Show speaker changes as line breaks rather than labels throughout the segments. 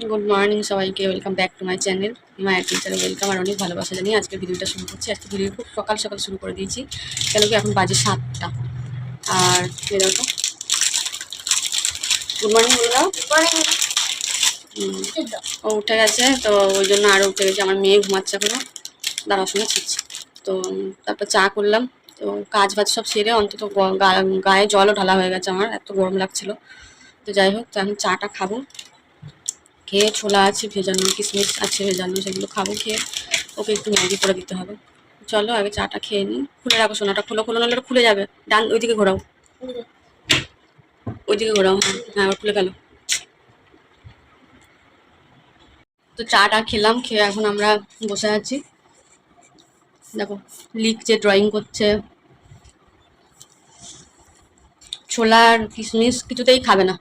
Good morning সবাইকে welcome back to my channel মা টিচারে ওয়েলকাম আর অনেক ভালোবাসা জানিয়ে আজকে ভিডিওটা শুরু করছি। আজকে ভিডিও খুব সকাল সকাল শুরু করে দিয়েছি কেন কি এখন বাজে সাতটা। আর এরকম গুড মর্নিং বলে দাও ও উঠে গেছে তো ওই জন্য আরও উঠে গেছে আমার মেয়ে ঘুমাচ্ছে এখনও। দাঁড়ার সঙ্গে ছিটছি। তো তারপর চা করলাম। তো কাজ বাজ সব সেরে অন্তত গায়ে জলও ঢালা হয়ে গেছে আমার এত গরম লাগছিল। তো যাই হোক তো আমি চাটা খাব। খেয়ে ছোলা আছে, ভেজানো, কিশমিশ আছে, ভেজানো সেগুলো খাব খেয়ে, ওকে একটু ম্যাগি করে দিতে হবে। চলো, আগে চাটা খেয়ে নিই। খুলে রাখো সোনাটা, খুলো খুলো, নাহলে খুলে যাবে। ডান, ওইদিকে ঘোরাও। ওইদিকে ঘোরাও হ্যাঁ হ্যাঁ খুলে গেল তো চাটা খেলাম, খেয়ে এখন আমরা বসে আছি। দেখো যে ড্রয়িং করছে। ছোলা আর কিশমিশ কিছুতেই খাবে না,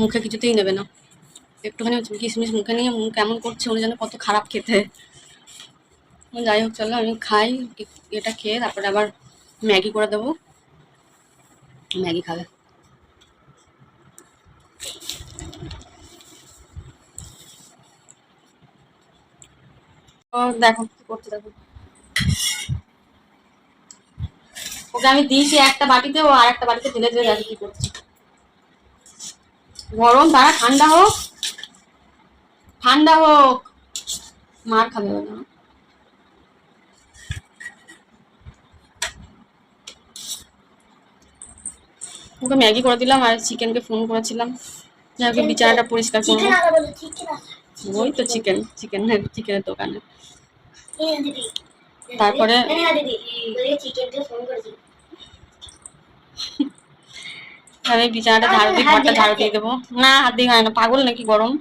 মুখে কিছুতেই নেবে না। একটুখানি কিশমিশ মুখে নিয়ে মুখ কেমন করছে, উনি যেন কত খারাপ খেতে। যাই হোক, চলো আমি খাই, এটা খেয়ে তারপরে আবার ম্যাগি করে দেবো। ম্যাগি খাবে। দেখো কি করছে, দেখো। ওকে আমি দিয়েছি একটা বাটিতে ও আর একটা বাটিতে ঢেলে ঢেলে দেখো কি করছে। গরম, তারা ঠান্ডা হোক ঠান্ডা হোক। মার খাবে না ওকে ম্যাগি করে দিলাম আর চিকেনকে ফোন করেছিলাম। ওকে বিছানাটা পরিষ্কার করব। ওই তো চিকেন চিকেন চিকেনের দোকানে। তারপরে আমি বিছানাটা ঝাড়ু দিই ঘরটা ঝাড়ু দিয়ে। দেবো। না হাত দিয়ে হয় না পাগল নাকি গরম?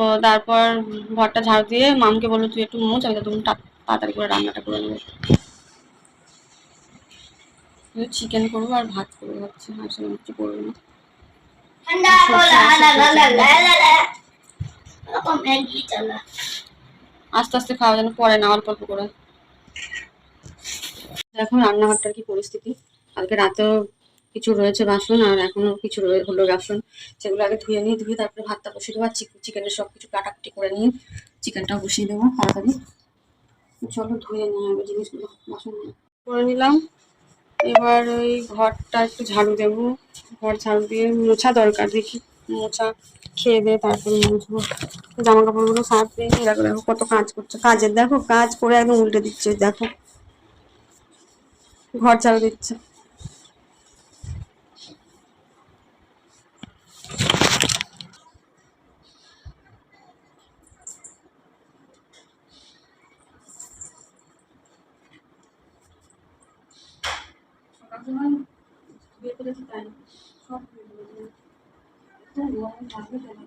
তো তারপর ঘরটা ঝাড়ু দিয়ে মামকে বলল তুই একটু মোচ আমি তুমি তাড়াতাড়ি করে রান্নাটা করে নেব। চিকেন করব আর ভাত করব ভাবছি আর সেরকম কিছু করব না। আস্তে আস্তে খাওয়া যেন পরে না অল্প অল্প করে। দেখো রান্নাঘরটার কি পরিস্থিতি? কালকে রাতেও কিছু রয়েছে বাসন আর এখনও কিছু হলো বাসন। সেগুলো আগে ধুয়ে নিয়ে, ধুয়ে তারপরে ভাতটা বসিয়ে দেবো আর চিকেনের সব কিছু কাটাকুটি করে নিয়ে চিকেনটাও বসিয়ে দেবো তাড়াতাড়ি। চলো ধুয়ে নিয়ে আগে জিনিসগুলো, বাসন করে নিলাম। এবার ওই ঘরটা একটু ঝাড়ু দেবো। ঘর ঝাড়ু দিয়ে মোছা দরকার, দেখি মোছা খেয়ে দিয়ে তারপরে মুছবো। জামা কাপড়গুলো সাফ দিয়ে দেখো দেখো কত কাজ করছে। কাজের, দেখো, কাজ করে একদম উল্টে দিচ্ছে, দেখো। ঘর ঝাড়ু দিচ্ছে। সকাল সময় বিয়ে করেছি তাই সব ধুয়ে দিয়েছি। এত গরম থাকবে কেন?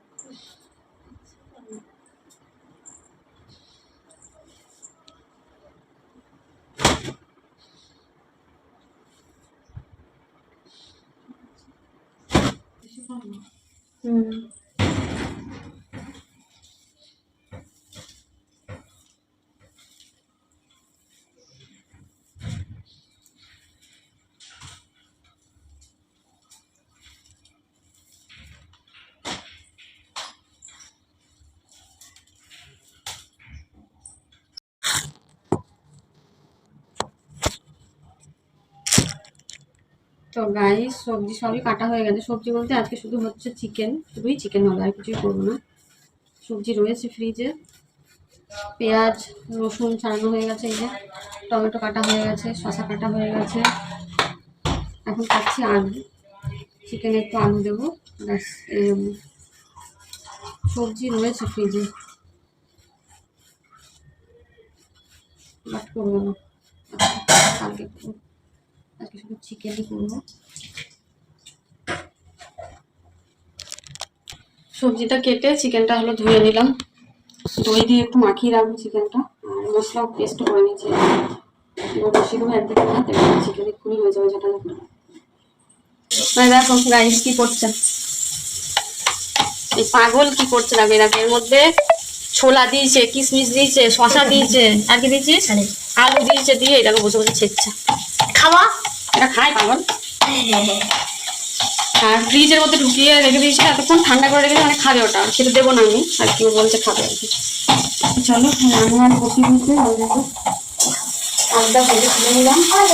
তো গাই সবজি সবই কাটা হয়ে গেছে। সবজি বলতে আজকে শুধু হচ্ছে চিকেন শুধুই চিকেন হবে, আর কিছুই করব না। সবজি রয়েছে ফ্রিজে পেঁয়াজ, রসুন ছাড়ানো হয়ে গেছে এই যে। টমেটো কাটা হয়ে গেছে, শসা কাটা হয়ে গেছে। এখন কাটছি আলু। চিকেনে একটু আলু দেবো। ব্যাস সবজি রয়েছে ফ্রিজে বাট করব না। আজকে- কালকে আজকে শুধু চিকেনই করব। সবজিটা কেটে চিকেনটা হলো ধুয়ে নিলাম। দই দিয়ে একটু মাখিয়ে রাখব চিকেনটা। আর মশলা পেস্ট করে নিয়েছি। এবার বসিয়ে দেবো একদিকে ভাত একদিকে চিকেন। এক্ষুনি হয়ে যাবে যেটা দেখো দেখো গাইস কি করছে। এই পাগল কি করছে দেখো এরকম এর মধ্যে ছোলা দিয়েছে কিশমিশ দিয়েছে শশা দিয়েছে। আর কি দিয়েছিস? আলু দিয়েছে দিয়ে এটাকে বসে বসে ছেচ্ছে।
খাওয়া?
এটা খায় পাগল। আর ফ্রিজের মধ্যে ঢুকিয়ে রেখে দিয়েছি এতক্ষণ ঠান্ডা করে রেখেছি মানে খাবে ওটা। খেতে দেবো না আমি আর কি বলছে খাবে আর কি। চলো আমি আর বসে আলদা নিলাম কোনটা?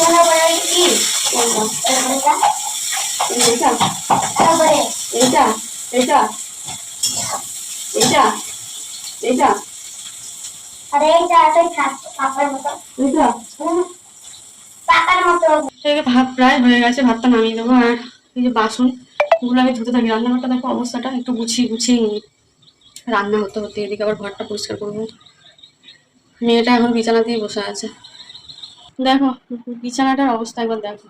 এটা
এইটা
তারপরে
এইটা এইটা এইটা এইটা।
আরে এইটা আছে পাকার মতো।
এইটা।
মতো।
ভাত প্রায় হয়ে গেছে ভাতটা নামিয়ে দেবো। আর এই যে বাসন ওগুলো আমি ধুতে থাকি। রান্নাঘরটা দেখো অবস্থাটা একটু গুছিয়ে গুছিয়ে নিই। রান্না হতে হতে এদিকে আবার ঘরটা পরিষ্কার করব। মেয়েটা এখন বিছানা দিয়ে বসে আছে। দেখো বিছানাটার অবস্থা একবার দেখো।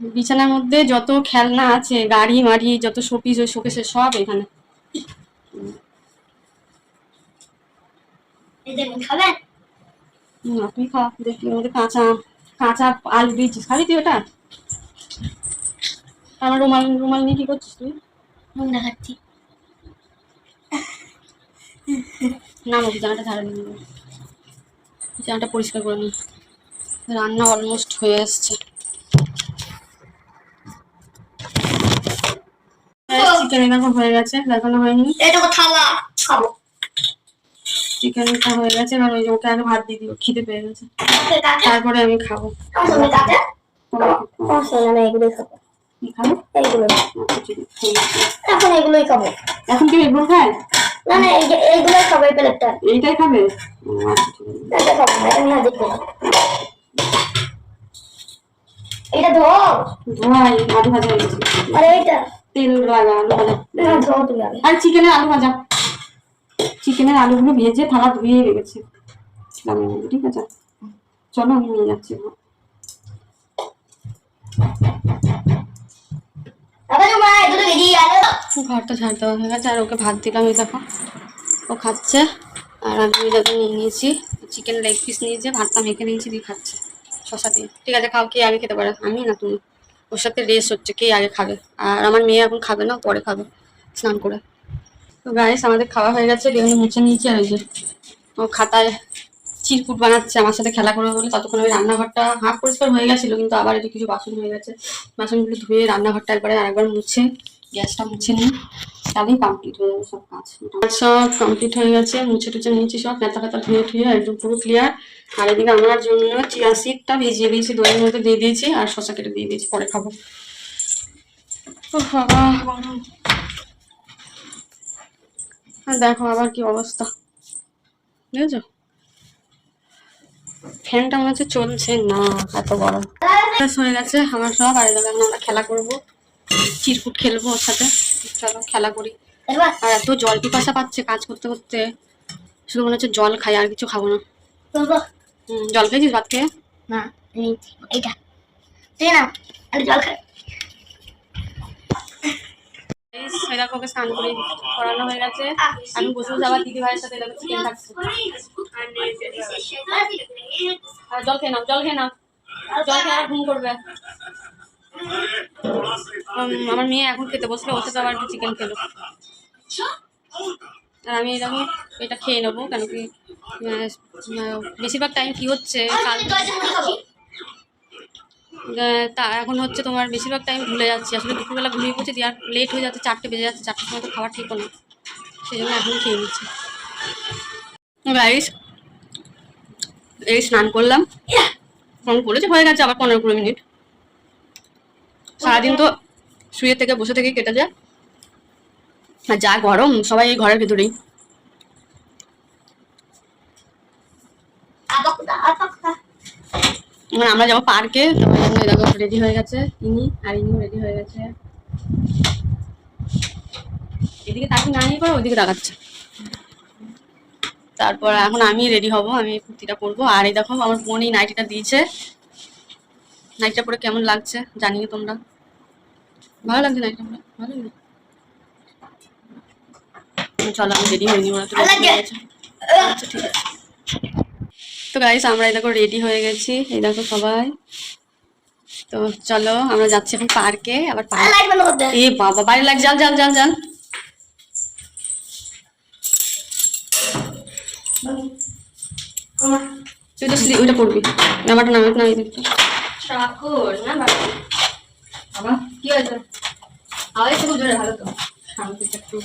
বিছানার মধ্যে যত খেলনা আছে গাড়ি মাড়ি যত শোপিস ওই শোকেসের সব এখানে।
খাবেন
তুই খা দেখি মধ্যে কাঁচা কাঁচা আলু দিয়েছিস খাবি তুই ওটা? আমার রুমাল রুমাল নিয়ে কি করছিস তুই?
মুখ দেখাচ্ছি
না আমার বিছানাটা ঝাড়া নিয়ে বিছানাটা পরিষ্কার করে নিই রান্না অলমোস্ট হয়ে এসছে। চিকেন দেখো হয়ে গেছে দেখানো হয়নি।
এটুকু থালা খাব।
চিকেনটা হয়ে গেছে এবার ওই যে ওকে আগে ভাত দিয়ে দিও খিদে পেয়ে গেছে। তারপরে আমি খাব। আচ্ছা।
এখন এগুলোই খাব।
এখন কি এগুলো খায়?
না না এই এইগুলোই খাব এই প্লেটটা।
এইটাই খাবে? আচ্ছা
এটা খাব এটা নিয়ে দেখব এটা ধো
ধোয়াই আলু ভাজা হয়ে গেছে।
আর এইটা।
তেল লাগা আলু ভাজা। আর চিকেনের আলু ভাজা। চিকেনের আলুগুলো ভেজে থালা ধুয়ে রেখেছি। ঠিক আছে? চলো আমি নিয়ে যাচ্ছি ঘরটা ঝাড় দেওয়া হয়ে গেছে আর ওকে ভাত দিলাম এই দেখো। ও খাচ্ছে আর আমি দেখো নিয়ে নিয়েছি। চিকেন লেগ পিস নিয়েছে ভাতটা মেখে নিয়েছি দিয়ে খাচ্ছে। শশা দিয়ে। ঠিক আছে খাও কে আগে খেতে পারে? আমি না তুমি? ওর সাথে রেস হচ্ছে কে আগে খাবে? আর আমার মেয়ে এখন খাবে না পরে খাবে স্নান করে। তো গাইস আমাদের খাওয়া হয়ে গেছে, বেগুনি মুছে নিয়েছি আর ওই যে ও খাতায় চিরকুট বানাচ্ছে, আমার সাথে খেলা করবে বলে ততক্ষণ আমি রান্নাঘরটা হাফ পরিষ্কার হয়ে গেছিল, কিন্তু আবার একটু কিছু বাসন হয়ে গেছে। বাসনগুলো ধুয়ে রান্নাঘরটা একবারে আরেকবার মুছে, গ্যাসটা মুছে নিই, তাহলেই কমপ্লিট হয়ে যাবে সব কাজ। সব কমপ্লিট হয়ে গেছে, মুছে টুছে নিয়েছি সব নেতা ফেতা ধুয়ে টুয়ে একদম পুরো ক্লিয়ার আর এদিকে আমার জন্য চিয়া সিডটা ভিজিয়ে দিয়েছি, দইয়ের মধ্যে দিয়ে দিয়েছি, আর শসা কেটে দিয়ে দিয়েছি, পরে খাব। ও বাবা। আর দেখো আবার কি অবস্থা। বুঝেছ? ফ্যানটা মনে হচ্ছে চলছে। না এত গরম। হয়ে গেছে। আমার সব আর এখন আমরা খেলা করব। চিরকুট খেলব ওর সাথে। চলো খেলা করি। আর এত জল পিপাসা পাচ্ছে কাজ করতে করতে। শুধু মনে হচ্ছে জল খাই আর কিছু খাব না। হুম, জল খেয়েছিস ভাত খেয়ে?
না এই এইটা। তুই না জল খাই।
ওকে স্নান করে করানো হয়ে গেছে। আমি জল খেয়ে নাও, জল খেয়ে নাও। জল খেয়ে করবে। আমার মেয়ে এখন খেতে বসলে সাথে আবার একটু চিকেন খেলো। আর আমি এরকম এটা খেয়ে নেব, কেন কি বেশিরভাগ টাইম কি হচ্ছে? কাল তা এখন হচ্ছে তোমার বেশিরভাগ টাইম ভুলে যাচ্ছি। আসলে দুপুরবেলা ঘুমিয়ে পড়ছে, দিয়ে আর লেট হয়ে যাচ্ছে, চারটে বেজে যাচ্ছে, চারটের সময় তো খাওয়া ঠিকও না। সেই জন্য এখন খেয়ে নিচ্ছি। এই স্নান করলাম। ফোন করেছে হয়ে গেছে আবার পনেরো কুড়ি মিনিট। সারাদিন তো শুয়ে থেকে, বসে থেকে কেটে যায়। আর যা গরম, সবাই এই ঘরের ভেতরেই। মানে আমরা যাব পার্কে রেডি হয়ে গেছে ইনি আর ইনিও রেডি হয়ে গেছে। এদিকে তাকে না নিয়ে করে ওদিকে তাকাচ্ছে। তারপর এখন আমি রেডি হব, আমি কুর্তিটা পরবো। আর এই দেখো, আমার বোন এই নাইটিটা দিয়েছে। নাইটিটা পরে কেমন লাগছে জানিয়ে তোমরা। ভালো লাগছে নাইটটা পরে? ভালো লাগছে? চলো, আমি রেডি হয়ে নি ওরা। আচ্ছা ঠিক আছে। তো গাইস আমরা এই দেখো রেডি হয়ে গেছি। এই দেখো সবাই। তো চলো আমরা যাচ্ছি এখন পার্কে আবার পার্ক
লাইট বন্ধ করতে
এ বাবা বাইরে লাগ যান যান যান যান। তুই তো স্লি- ওইটা পড়বি জামাটা নামে নামিয়ে দিবি
ঠাকুর না বাবা।
আবার কি হয়েছে? আবার একটু জোরে ভালো তো। একটু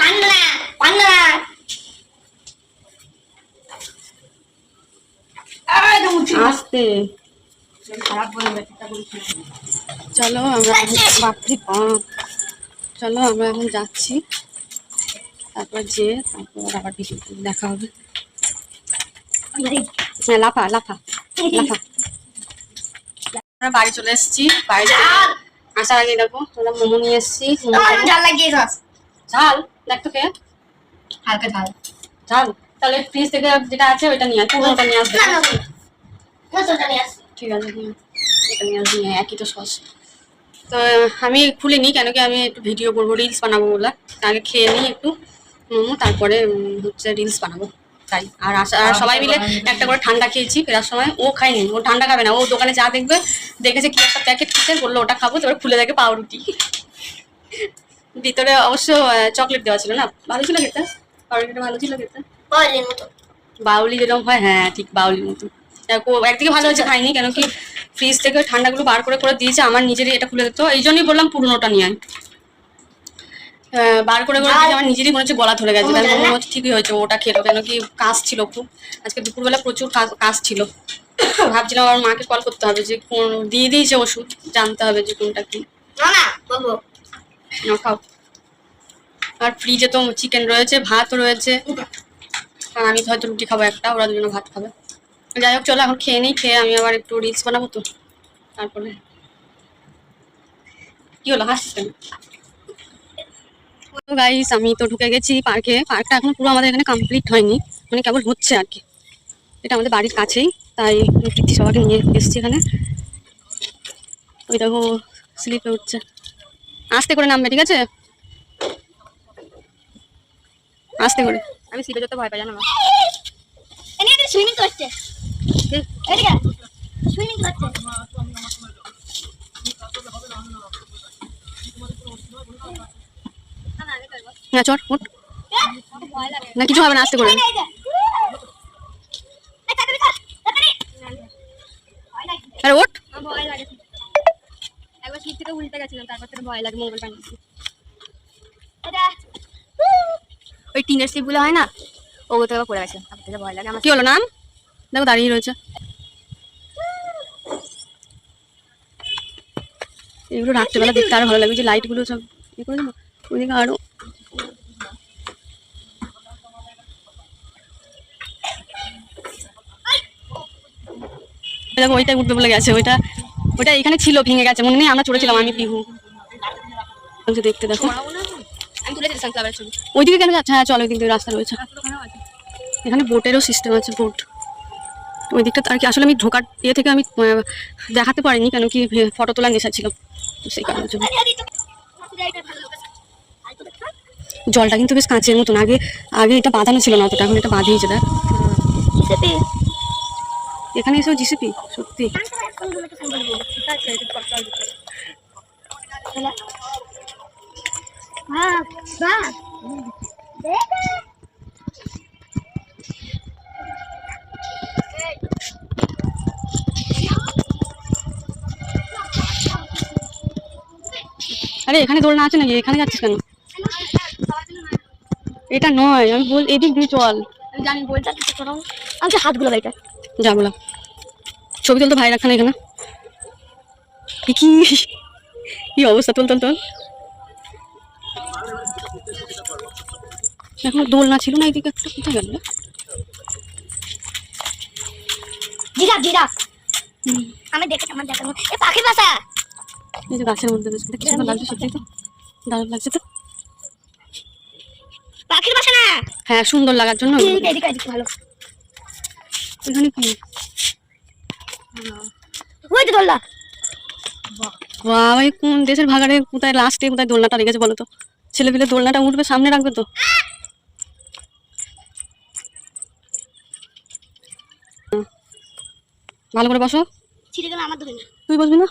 ঠান্ডা না ঠান্ডা না এই তো উঠছি
আস্তে। চলো আমরা এখন- বাপ। চলো আমরা এখন যাচ্ছি। তারপর যে তারপর আবার ভিডিও দেখা হবে। হ্যাঁ লাফা লাফা লাফা। আমরা বাড়ি চলে এসেছি। বাড়িতে
ঝাল
আসার আগে দেখো তোমরা মোমো নিয়ে এসেছি।
ঝাল লাগিয়ে
ঝাল? দেখ তো কে হালকা ঝাল। ঝাল? তাহলে ফ্রিজ থেকে যেটা আছে ওইটা নিয়ে আয় পুরোটা নিয়ে আসবে।
না না না সোটা নিয়ে আসি।
ঠিক আছে হুম এটা নিয়ে আসবি হ্যাঁ, একই তো সস তো আমি খুলিনি কেন কি আমি একটু ভিডিও করব রিলস বানাবো বলে। আগে খেয়ে নিই একটু মোমো তারপরে হচ্ছে রিলস বানাবো। তাই আর আর সবাই মিলে একটা করে ঠান্ডা খেয়েছি ফেরার সময়। ও খায়নি ও ঠান্ডা খাবে না ও দোকানে যা দেখবে দেখেছে কি একটা প্যাকেট খেতে বলল ওটা খাব তারপরে খুলে দেখে পাউরুটি। ভিতরে অবশ্য চকলেট দেওয়া ছিল না? ভালো ছিল খেতে? পাউরুটিটা ভালো ছিল খেতে?
বলের মতো
বাউলি যেরকম হয় হ্যাঁ ঠিক বাউলির মতো। একদিকে ভালো হয়েছে খাইনি কেন কি ফ্রিজ থেকে ঠান্ডাগুলো বার করে করে দিয়েছে আমার নিজেরই এটা খুলে দিত এই জন্যই বললাম পুরনোটা নিয়ে বার করে করে দিয়েছে আমার নিজেরই মনে হচ্ছে গলা ধরে গেছে। তাই মনে হচ্ছে ঠিকই হয়েছে ওটা খেলো কেন কি কাজ ছিল খুব। আজকে দুপুরবেলা প্রচুর কাজ ছিল। ভাবছিলাম আমার মাকে কল করতে হবে যে কোন দিয়ে দিয়েছে ওষুধ জানতে হবে যে কোনটা কি।
না না বলব।
নাও খাও। আর ফ্রিজে তো চিকেন রয়েছে ভাত রয়েছে। আর আমি তো হয়তো রুটি খাব একটা, ওরা দুজনে ভাত খাবে। যাই হোক, চলো এখন খেয়ে নিই, খেয়ে আমি আবার একটু রিলস বানাবো তো। তারপরে। কি হলো? হাসছিস গাইস আমি তো ঢুকে গেছি পার্কে পার্কটা এখন পুরো আমাদের এখানে কমপ্লিট হয়নি। মানে কেবল হচ্ছে আর কি। এটা আমাদের বাড়ির কাছেই, তাই পৃথ্বী সবাইকে নিয়ে এসেছি এখানে। ওই দেখো স্লিপে উঠছে। আস্তে করে নামবে, ঠিক আছে? আস্তে করে। আমি স্লিপে যেতে ভয় পাই জানো না
এনে এদিকে সুইমিং করছে সুইমিং করছে
হ্যাঁ চট উঠ। না কিছু হবে না আস্তে করে। আরে ওঠ
ভয় লাগে। একবার সিট থেকে উল্টে গেছিলাম তারপর থেকে ভয় লাগে মোবাইল নিচ্ছি ওই টিনের স্লিপগুলো হয় না? ওগুলো তো পড়ে গেছে। ভয় লাগে আমার।
কি হলো নাম? দেখো দাঁড়িয়ে রয়েছে। এগুলো রাত্রেবেলা দেখতে আরও ভালো লাগবে যে লাইটগুলো সব ইয়ে করে দেবো। ওইদিকে আরও। দেখো ওইটাই উঠবে বলে গেছে ওইটা ওইটা এখানে ছিল ভেঙে গেছে মনে নেই আমরা চড়েছিলাম আমি পিহু। দেখতে দেখো।
আমি তুলে ছবি
ওইদিকে কেন যাচ্ছে হ্যাঁ চলো ওই দিক দিয়ে রাস্তা রয়েছে। এখানে বোটেরও সিস্টেম আছে বোট। ওই দিকটা আর কি আসলে আমি ঢোকার ইয়ে থেকে আমি দেখাতে পারিনি কেন কি ফটো তোলার নেশা ছিল। সেই কারণের জন্য। জলটা কিন্তু বেশ কাঁচের মতন। আগে আগে এটা বাঁধানো ছিল না অতটা এখন এটা বাঁধিয়েছে দেখ। এখানে এসেও জিসিপি সত্যি। আরে এখানে দোলনা আছে নাকি? এখানে যাচ্ছিস কেন? এটা নয় আমি বল এদিক দিয়ে চল।
আমি জানি বলতে আমি হাতগুলো বাইটা
যা বলা। ছবি তুলতে ভাই রাখা না এখানে? কি কি অবস্থা? তুল তুল তুল। এখন দোলনা ছিল না এদিকে একটা কোথায় গেল?
Giraffe giraffe. আমি দেখেছি আমার দেখানো এ পাখির বাসা।
এই যে গাছের মধ্যে বেশ কি লাগছে সত্যি তো। দারুণ লাগছে তো।
পাখির বাসা না?
হ্যাঁ সুন্দর লাগার জন্য
এদিকে এদিকে এদিকে ভালো।
এখানে কি
ওই তো ধরলা
বাবা কোন দেশের ভাগাড়ে কোথায় লাস্টে কোথায় দোলনাটা রেখেছে বলো তো? ছেলে পেলে দোলনাটা উঠবে সামনে রাখবে তো? ভালো করে বসো।
ছিঁড়ে গেল আমার ধরে না
তুই বসবি না?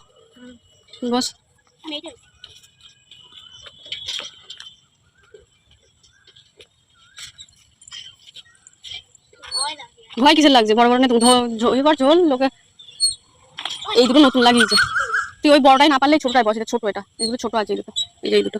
বস।
আমি এইটা
ভয় কিসের লাগছে? বড় বড় ঝো- এবার ঝোল লোকে এই দুটো নতুন লাগিয়েছে। তুই ওই বড়টাই না পারলে ছোটটাই বস ছোট এটা। এগুলো ছোট আছে এই দুটো। এই যে এই দুটো।